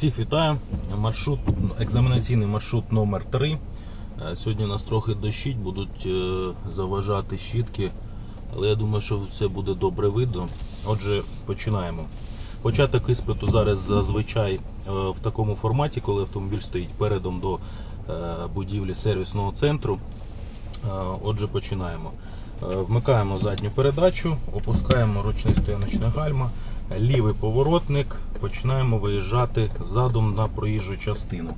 Всіх вітаю. Маршрут, екзаменаційний маршрут номер 3 Е, Сьогодні нас трохи дощить, будуть е, заважати щітки, але я думаю, що все буде добре видно. Отже, починаємо. Початок іспиту зараз зазвичай е, в такому форматі, коли автомобіль стоїть передом до будівлі сервісного центру. Отже, починаємо. Вмикаємо задню передачу, опускаємо ручний стояночний гальма, лівий поворотник, починаємо виїжджати задом на проїжджу частину.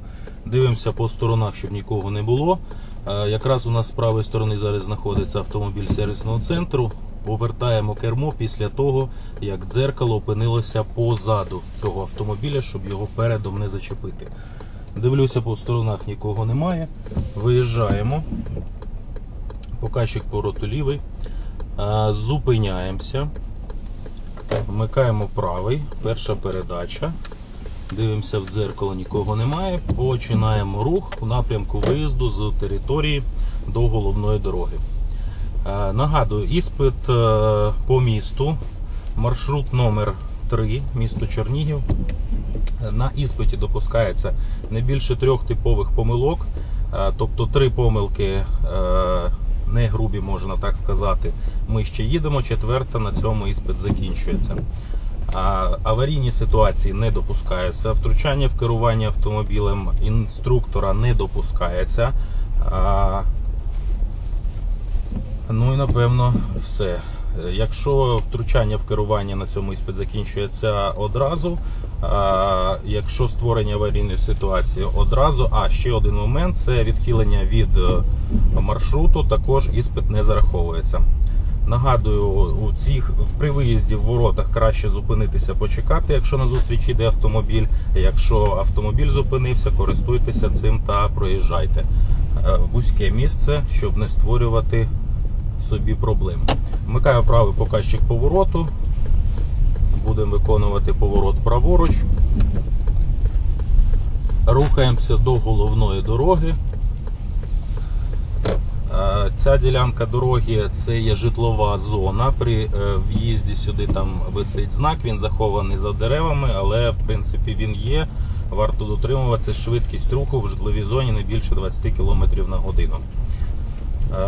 Дивимося по сторонах, щоб нікого не було. Е, Якраз у нас з правої сторони зараз знаходиться автомобіль сервісного центру. Повертаємо кермо після того, як дзеркало опинилося позаду цього автомобіля, щоб його передом не зачепити. Дивлюся по сторонах, нікого немає. Виїжджаємо. Показчик повороту лівий. Е, Зупиняємося. Вмикаємо правий, перша передача. Дивимося в дзеркало, нікого немає. Починаємо рух у напрямку виїзду з території до головної дороги. Е, Нагадую, іспит е, по місту, маршрут номер 3, місто Чернігів. На іспиті допускається не більше трьох типових помилок, Е, тобто три помилки не грубі, можна так сказати. Ми ще їдемо, четверта на цьому іспит закінчується. Аварійні ситуації не допускаються. Втручання в керування автомобілем інструктора не допускається. Ну і напевно все. Е, Якщо втручання в керування на цьому іспит закінчується одразу, а, якщо створення аварійної ситуації одразу, а ще один момент це відхилення від е, маршруту, також іспит не зараховується. Нагадую, у цих при виїзді в воротах краще зупинитися, почекати, якщо на зустріч йде автомобіль. Якщо автомобіль зупинився, користуйтеся цим та проїжджайте. Е, Вузьке місце, щоб не створювати собі проблем. Вмикаю правий показчик повороту. Будемо виконувати поворот праворуч. Рухаємося до головної дороги. Е, Ця ділянка дороги це є житлова зона. При е, в'їзді сюди там висить знак, він захований за деревами, але в принципі він є. Варто дотримуватися швидкість руху в житловій зоні не більше 20 км на годину.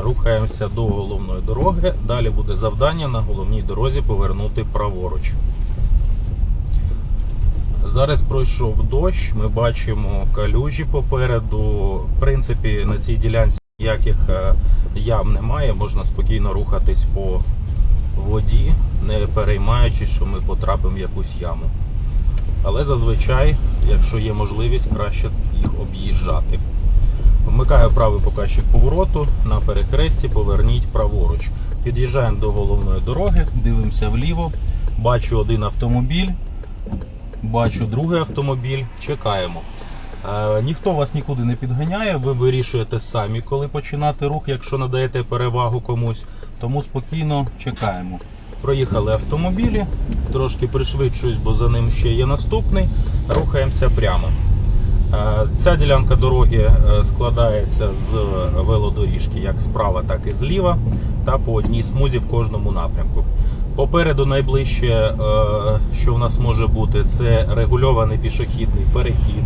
Рухаємося до головної дороги. Далі буде завдання на головній дорозі повернути праворуч. Зараз пройшов дощ, ми бачимо калюжі попереду. В принципі, на цій ділянці ніяких е, ям немає, можна спокійно рухатись по воді, не переймаючись, що ми потрапимо в якусь яму. Але зазвичай, якщо є можливість, краще їх об'їжджати. Вмикаю правий показчик повороту на перехресті, поверніть праворуч. Під'їжджаємо до головної дороги, дивимося вліво, бачу один автомобіль, бачу другий автомобіль, чекаємо. Е, ніхто вас нікуди не підганяє, ви вирішуєте самі, коли починати рух, якщо надаєте перевагу комусь. Тому спокійно чекаємо. Проїхали автомобілі, трошки пришвидшуюсь, бо за ним ще є наступний. Рухаємося прямо. Е, Ця ділянка дороги е, складається з велодоріжки як справа, так і зліва, та по одній смузі в кожному напрямку. Попереду найближче, е, що в нас може бути, це регульований пішохідний перехід.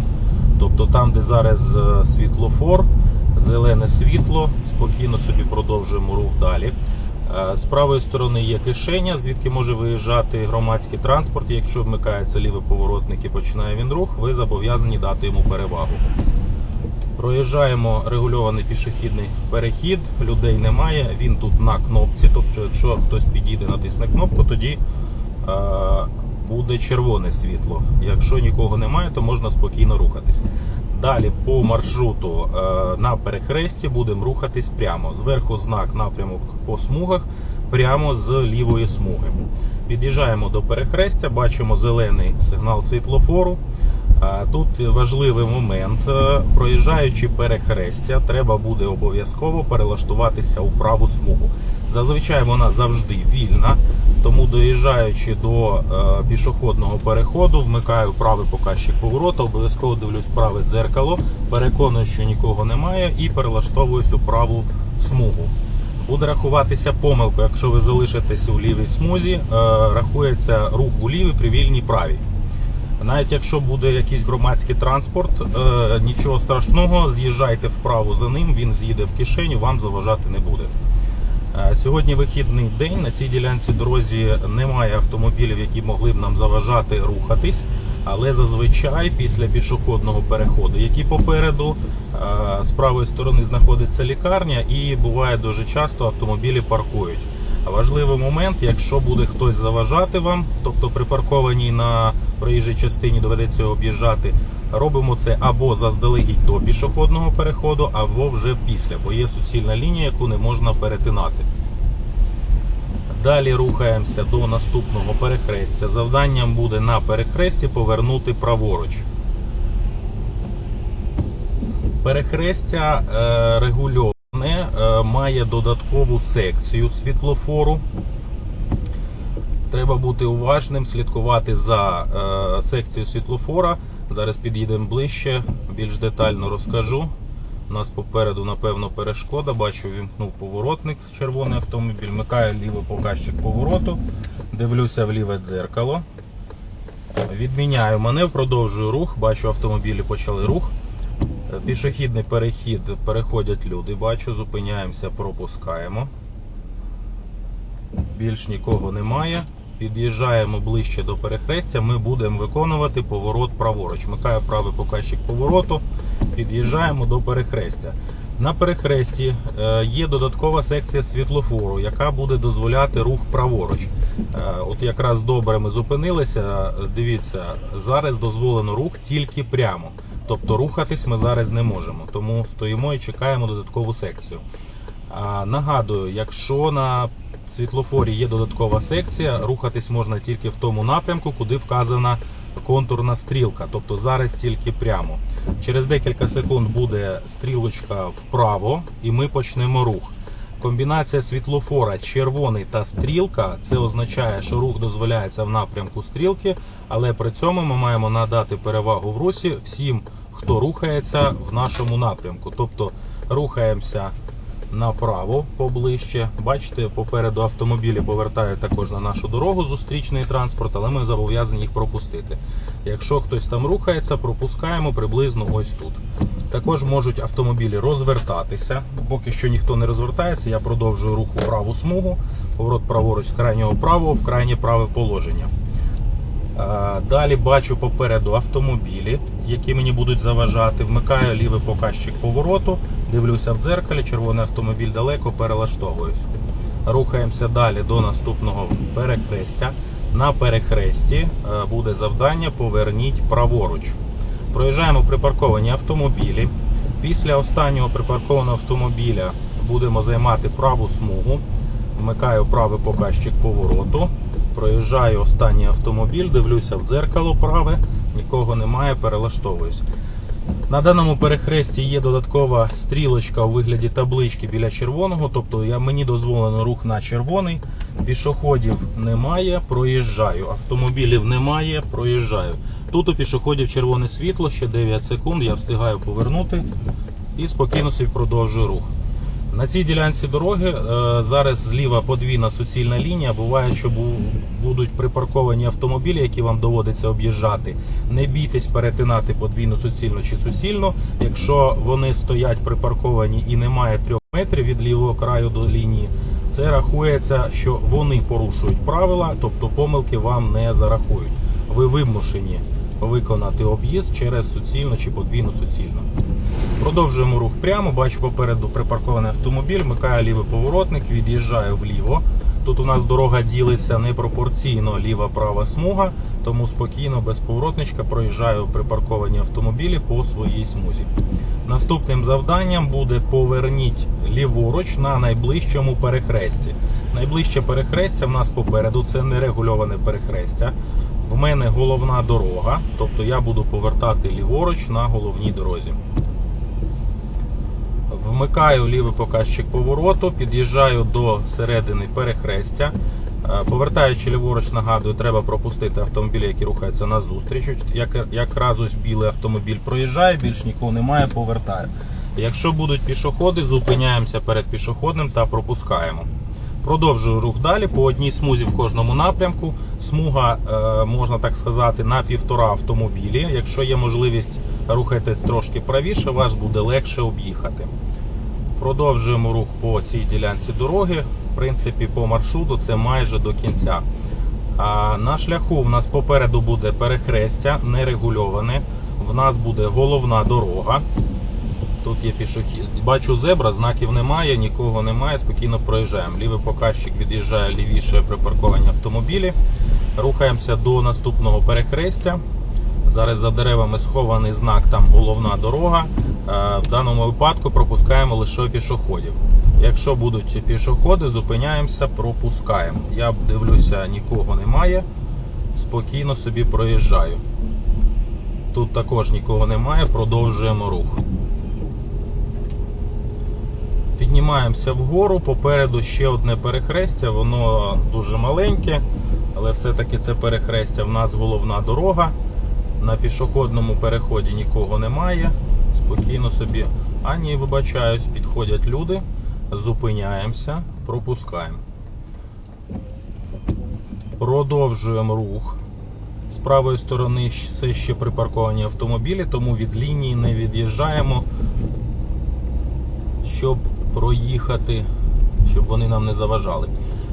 Тобто там, де зараз світлофор, зелене світло, спокійно собі продовжуємо рух далі. Е, З правої сторони є кишеня, звідки може виїжджати громадський транспорт. Якщо вмикається лівий поворотник і починає він рух, ви зобов'язані дати йому перевагу. Проїжджаємо регульований пішохідний перехід, людей немає, він тут на кнопці. Тобто, якщо хтось підійде, натисне кнопку, тоді е, буде червоне світло. Якщо нікого немає, то можна спокійно рухатись. Далі по маршруту е, на перехресті будемо рухатись прямо. Зверху знак напрямок по смугах, прямо з лівої смуги. Під'їжджаємо до перехрестя, бачимо зелений сигнал світлофору. Е, Тут важливий момент. Е, Проїжджаючи перехрестя, треба буде обов'язково перелаштуватися у праву смугу. Зазвичай вона завжди вільна, тому доїжджаючи до е, пішохідного переходу, вмикаю правий показчик повороту, обов'язково дивлюсь праве дзеркало, переконую, що нікого немає, і перелаштовуюсь у праву смугу. Буде рахуватися помилка, якщо ви залишитесь у лівій смузі, рахується рух у лівій при вільній правій. Навіть якщо буде якийсь громадський транспорт, е, нічого страшного, з'їжджайте вправо за ним, він з'їде в кишеню, вам заважати не буде. Е, Сьогодні вихідний день. На цій ділянці дорозі немає автомобілів, які могли б нам заважати рухатись. Але зазвичай після пішохідного переходу, який попереду е, з правої сторони знаходиться лікарня, і буває дуже часто автомобілі паркують. Важливий момент, якщо буде хтось заважати вам, тобто припаркованій на проїжджій частині доведеться об'їжджати, робимо це або заздалегідь до пішохідного переходу, або вже після, бо є суцільна лінія, яку не можна перетинати. Далі рухаємося до наступного перехрестя. Завданням буде на перехресті повернути праворуч. Перехрестя е, регульоване, е, має додаткову секцію світлофору. Треба бути уважним, слідкувати за е, секцією світлофора. Зараз під'їдемо ближче, більш детально розкажу. У нас попереду, напевно, перешкода. Бачу, вімкнув поворотник червоний автомобіль. Вмикаю лівий показчик повороту, дивлюся в ліве дзеркало. Відміняю маневр, продовжую рух. Бачу, автомобілі почали рух. Пішохідний перехід переходять люди. Бачу, зупиняємося, пропускаємо. Більш нікого немає. Під'їжджаємо ближче до перехрестя. Ми будемо виконувати поворот праворуч. Вмикаю правий показчик повороту. Під'їжджаємо до перехрестя. На перехресті е, є додаткова секція світлофору, яка буде дозволяти рух праворуч. Е, От якраз добре ми зупинилися. Дивіться, зараз дозволено рух тільки прямо. Тобто рухатись ми зараз не можемо. Тому стоїмо і чекаємо додаткову секцію. Нагадую, якщо на світлофорі є додаткова секція, рухатись можна тільки в тому напрямку, куди вказана контурна стрілка, тобто зараз тільки прямо. Через декілька секунд буде стрілочка вправо, і ми почнемо рух. Комбінація світлофора червоний та стрілка це означає, що рух дозволяється в напрямку стрілки, але при цьому ми маємо надати перевагу в русі всім, хто рухається в нашому напрямку. Тобто рухаємося направо поближче. Бачите, попереду автомобілі повертають також на нашу дорогу зустрічний транспорт, але ми зобов'язані їх пропустити. Якщо хтось там рухається, пропускаємо приблизно ось тут. Також можуть автомобілі розвертатися. Поки що ніхто не розвертається, я продовжую рух у праву смугу, поворот праворуч з крайнього правого в крайнє праве положення. Е, Далі бачу попереду автомобілі, які мені будуть заважати. Вмикаю лівий показчик повороту, дивлюся в дзеркалі, червоний автомобіль далеко, перелаштовуюсь. Рухаємося далі до наступного перехрестя. На перехресті е, буде завдання поверніть праворуч. Проїжджаємо припарковані автомобілі. Після останнього припаркованого автомобіля будемо займати праву смугу. Вмикаю правий показчик повороту. Проїжджаю останній автомобіль, дивлюся в дзеркало праве, нікого немає, перелаштовуюсь. На даному перехресті є додаткова стрілочка у вигляді таблички біля червоного, тобто я, мені дозволено рух на червоний, пішоходів немає, проїжджаю. Автомобілів немає, проїжджаю. Тут у пішоходів червоне світло, ще 9 секунд, я встигаю повернути і спокійно собі продовжую рух. На цій ділянці дороги е, зараз зліва подвійна суцільна лінія. Буває, що будуть припарковані автомобілі, які вам доводиться об'їжджати. Не бійтесь перетинати подвійну суцільну чи суцільну. Якщо вони стоять припарковані і немає трьох метрів від лівого краю до лінії, це рахується, що вони порушують правила, тобто помилки вам не зарахують. Ви вимушені виконати об'їзд через суцільну чи подвійну суцільну. Продовжуємо рух прямо. Бачу попереду припаркований автомобіль, вмикаю лівий поворотник, від'їжджаю вліво. Тут у нас дорога ділиться непропорційно ліва-права смуга, тому спокійно без поворотничка проїжджаю припарковані автомобілі по своїй смузі. Наступним завданням буде поверніть ліворуч на найближчому перехресті. Найближче перехрестя в нас попереду це нерегульоване перехрестя. В мене головна дорога, тобто я буду повертати ліворуч на головній дорозі. Вмикаю лівий показчик повороту, під'їжджаю до середини перехрестя. Е, Повертаючи ліворуч, нагадую, треба пропустити автомобілі, які рухаються назустріч. Як, якраз ось білий автомобіль проїжджає, більш нікого немає, повертаю. Якщо будуть пішоходи, зупиняємося перед пішоходним та пропускаємо. Продовжую рух далі по одній смузі в кожному напрямку. Смуга, е, можна так сказати, на півтора автомобілі. Якщо є можливість рухайтесь трошки правіше, вас буде легше об'їхати. Продовжуємо рух по цій ділянці дороги. В принципі, по маршруту це майже до кінця. На шляху в нас попереду буде перехрестя, нерегульоване. В нас буде головна дорога. Тут є пішохід. Бачу зебра, знаків немає, нікого немає, спокійно проїжджаємо. Лівий показчик від'їжджає лівіше припарковані автомобілі. Рухаємося до наступного перехрестя. Зараз за деревами схований знак, там головна дорога. Е, В даному випадку пропускаємо лише пішоходів. Якщо будуть пішоходи, зупиняємося, пропускаємо. Я дивлюся, нікого немає. Спокійно собі проїжджаю. Тут також нікого немає, продовжуємо рух. Піднімаємося вгору, попереду ще одне перехрестя, воно дуже маленьке, але все-таки це перехрестя в нас головна дорога. На пішохідному переході нікого немає. Спокійно собі. А ні, вибачаюсь, підходять люди. Зупиняємося, пропускаємо. Продовжуємо рух. З правої сторони все ще припарковані автомобілі, тому від лінії не від'їжджаємо, щоб проїхати, щоб вони нам не заважали.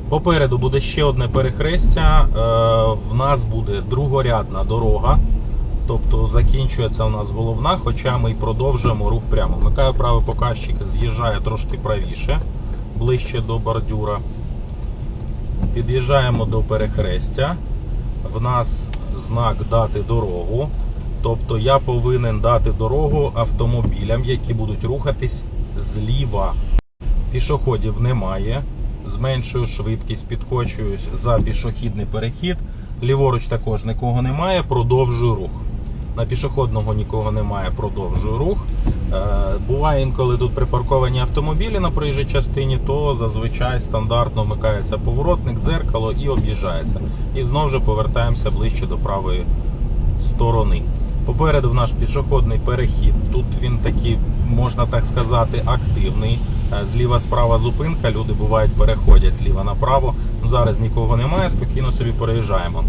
Попереду буде ще одне перехрестя. Е, В нас буде другорядна дорога. Тобто закінчується у нас головна, хоча ми продовжуємо рух прямо. Вмикаю правий показчик, з'їжджає трошки правіше, ближче до бордюра. Під'їжджаємо до перехрестя. В нас знак дати дорогу. Тобто я повинен дати дорогу автомобілям, які будуть рухатись зліва. Пішоходів немає. Зменшую швидкість, підкочуюсь за пішохідний перехід. Ліворуч також нікого немає, продовжую рух. На пішохідного нікого немає, продовжую рух. Е, буває інколи тут припарковані автомобілі на проїжджій частині, то зазвичай стандартно вмикається поворотник, дзеркало і об'їжджається. І знову ж повертаємося ближче до правої сторони. Попереду в наш пішохідний перехід. Тут він такий, можна так сказати, активний. Е, Зліва справа зупинка, люди бувають переходять зліва направо. Ну, Зараз нікого немає, спокійно собі переїжджаємо.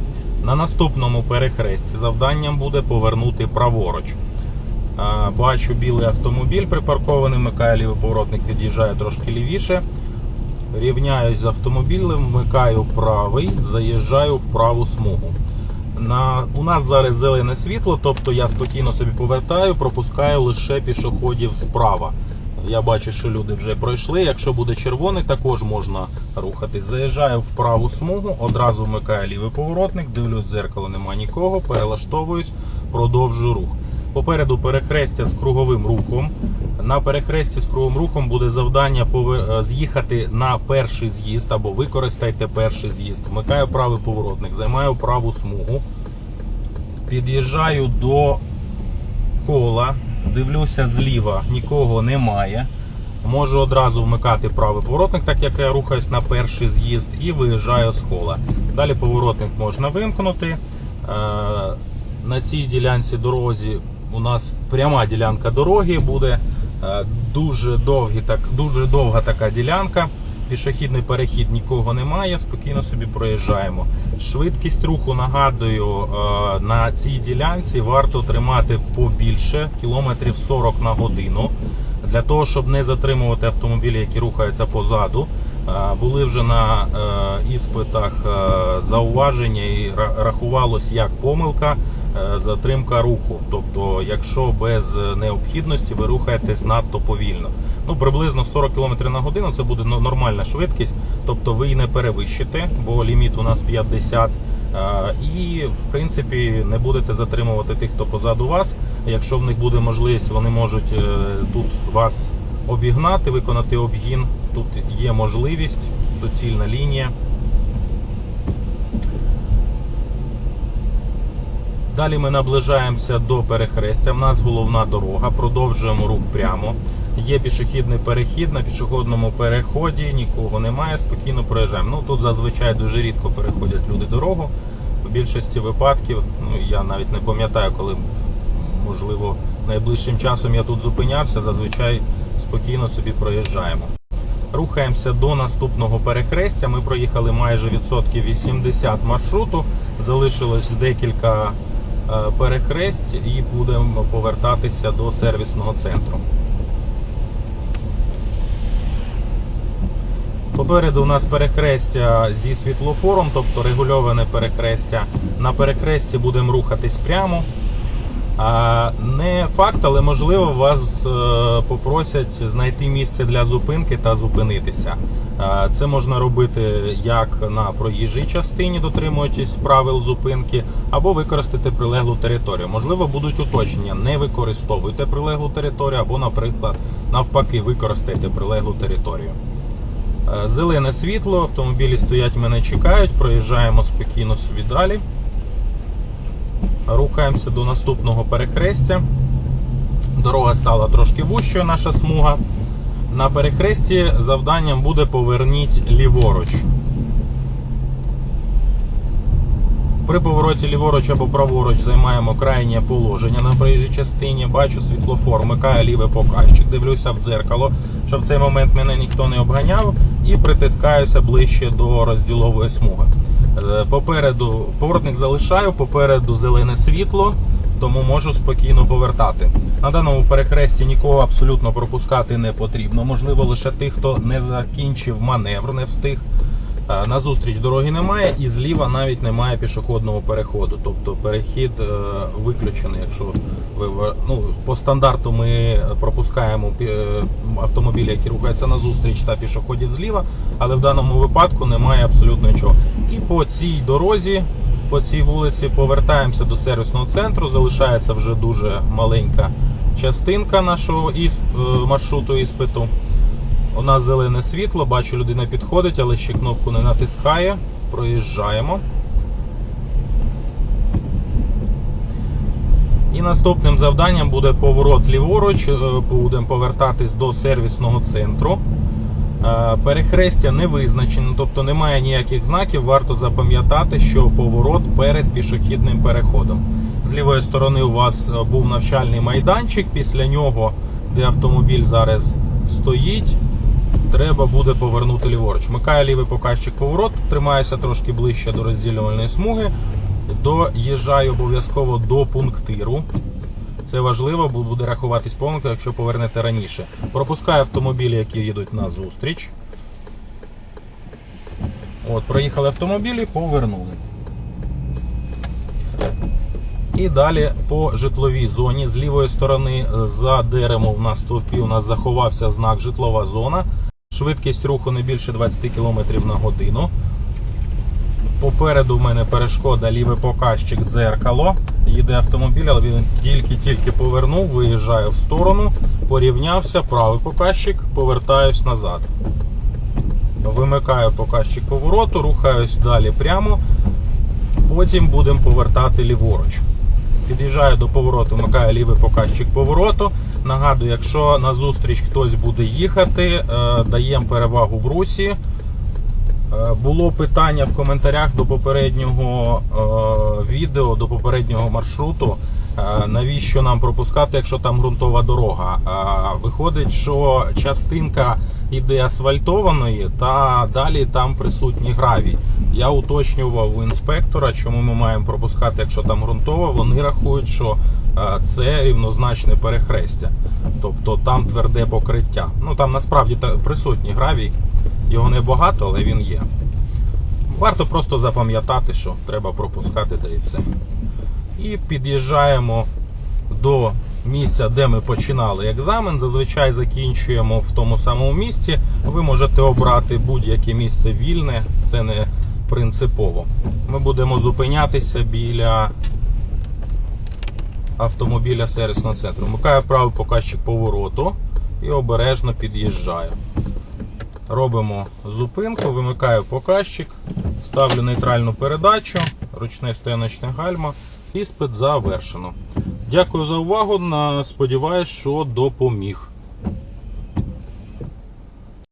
На наступному перехресті завданням буде повернути праворуч. Е, Бачу білий автомобіль припаркований, вмикає лівий поворотник, від'їжджає трошки лівіше. Рівняюсь з автомобілем, вмикаю правий, заїжджаю в праву смугу. На, у нас зараз зелене світло, тобто я спокійно собі повертаю, пропускаю лише пішоходів справа. Я бачу, що люди вже пройшли. Якщо буде червоний, також можна рухатись. Заїжджаю в праву смугу, одразу вмикаю лівий поворотник, дивлюсь в дзеркало, нема нікого, перелаштовуюсь, продовжую рух. Попереду перехрестя з круговим рухом. На перехресті з круговим рухом буде завдання е, з'їхати на перший з'їзд або використайте перший з'їзд. Вмикаю правий поворотник, займаю праву смугу. Під'їжджаю до кола, дивлюся зліва, нікого немає. Можу одразу вмикати правий поворотник, так як я рухаюсь на перший з'їзд, і виїжджаю з кола. Далі поворотник можна вимкнути. Е, На цій ділянці дорозі у нас пряма ділянка дороги буде. Е, Дуже, довгі, так, дуже довга така ділянка. Пішохідний перехід нікого немає, спокійно собі проїжджаємо. Швидкість руху, нагадую, е, на цій ділянці варто тримати побільше кілометрів 40 на годину. Для того, щоб не затримувати автомобілі, які рухаються позаду. Були вже на е, іспитах е, зауваження і рахувалось як помилка е, затримка руху. Тобто, якщо без необхідності ви рухаєтесь надто повільно. Ну, приблизно 40 км на годину це буде нормальна швидкість, тобто ви її не перевищите, бо ліміт у нас 50. Е, І в принципі не будете затримувати тих, хто позаду вас. Якщо в них буде можливість, вони можуть тут вас обігнати, виконати обгін. Тут є можливість, суцільна лінія. Далі ми наближаємося до перехрестя. В нас головна дорога, продовжуємо рух прямо. Є пішохідний перехід на пішохідному переході, нікого немає, спокійно проїжджаємо. Ну тут зазвичай дуже рідко переходять люди дорогу. В більшості випадків, ну я навіть не пам'ятаю, коли можливо найближчим часом я тут зупинявся, зазвичай спокійно собі проїжджаємо. Рухаємося до наступного перехрестя. Ми проїхали майже відсотків 80 маршруту. Залишилось декілька е, перехресть і будемо повертатися до сервісного центру. Попереду у нас перехрестя зі світлофором, тобто регульоване перехрестя. На перехресті будемо рухатись прямо. Не факт, але можливо вас е, попросять знайти місце для зупинки та зупинитися. Це можна робити як на проїжджій частині, дотримуючись правил зупинки, або використати прилеглу територію. Можливо, будуть уточнення. Не використовуйте прилеглу територію, або, наприклад, навпаки, використайте прилеглу територію. Е, Зелене світло, автомобілі стоять, мене чекають, проїжджаємо спокійно собі далі. Рухаємося до наступного перехрестя. Дорога стала трошки вущою, наша смуга. На перехресті завданням буде поверніть ліворуч. При повороті ліворуч або праворуч займаємо крайнє положення на проїжджій частині. Бачу світлофор, вмикаю лівий показчик, дивлюся в дзеркало, щоб в цей момент мене ніхто не обганяв, і притискаюся ближче до розділової смуги. Е, Попереду поворотник залишаю, попереду зелене світло, тому можу спокійно повертати. На даному перехресті нікого абсолютно пропускати не потрібно. Можливо, лише тих, хто не закінчив маневр, не встиг. Е, На зустріч дороги немає і зліва навіть немає пішохідного переходу. Тобто перехід е, виключений. Якщо ви ну, по стандарту ми пропускаємо е, автомобілі, які рухаються на зустріч та пішоходів зліва, але в даному випадку немає абсолютно нічого. І по цій дорозі, по цій вулиці повертаємося до сервісного центру. Залишається вже дуже маленька частинка нашого маршруту іспиту. У нас зелене світло, бачу, людина підходить, але ще кнопку не натискає. Проїжджаємо. І наступним завданням буде поворот ліворуч. Е, Будемо повертатись до сервісного центру. Е, Перехрестя не визначено, тобто немає ніяких знаків. Варто запам'ятати, що поворот перед пішохідним переходом. З лівої сторони у вас е, був навчальний майданчик. Після нього, де автомобіль зараз стоїть, треба буде повернути ліворуч. Вмикаю лівий показчик поворот, тримаюся трошки ближче до розділювальної смуги. Доїжджаю обов'язково до пунктиру. Це важливо, бо буде рахуватись помилка, якщо повернете раніше. Пропускаю автомобілі, які їдуть на зустріч. От, проїхали автомобілі, повернули. І далі по житловій зоні з лівої сторони е, за деревом на стовпі у нас заховався знак житлова зона. Швидкість руху не більше 20 км на годину. Попереду в мене перешкода лівий показчик дзеркало. Їде автомобіль, але він тільки-тільки повернув, виїжджаю в сторону, порівнявся, правий показчик, повертаюсь назад. Вимикаю показчик повороту, рухаюсь далі прямо. Потім будемо повертати ліворуч. Під'їжджаю до повороту, вмикаю лівий показчик повороту. Нагадую, якщо на зустріч хтось буде їхати, е, даємо перевагу в русі. Е, Було питання в коментарях до попереднього е, відео, до попереднього маршруту. Навіщо нам пропускати, якщо там ґрунтова дорога? Виходить, що частинка іде асфальтованої, та далі там присутній гравій. Я уточнював у інспектора, чому ми маємо пропускати, якщо там ґрунтова. Вони рахують, що е, це рівнозначне перехрестя. Тобто там тверде покриття. Ну там насправді присутній гравій. Його небагато, але він є. Варто просто запам'ятати, що треба пропускати та і все. І під'їжджаємо до місця, де ми починали екзамен. Зазвичай закінчуємо в тому самому місці. Ви можете обрати будь-яке місце вільне, це не принципово. Ми будемо зупинятися біля автомобіля сервісного центру. Вмикаю правий показчик повороту і обережно під'їжджаю. Робимо зупинку, вимикаю показчик, ставлю нейтральну передачу, ручне стояночне гальма. Іспит завершено. Дякую за увагу. Сподіваюсь, що допоміг.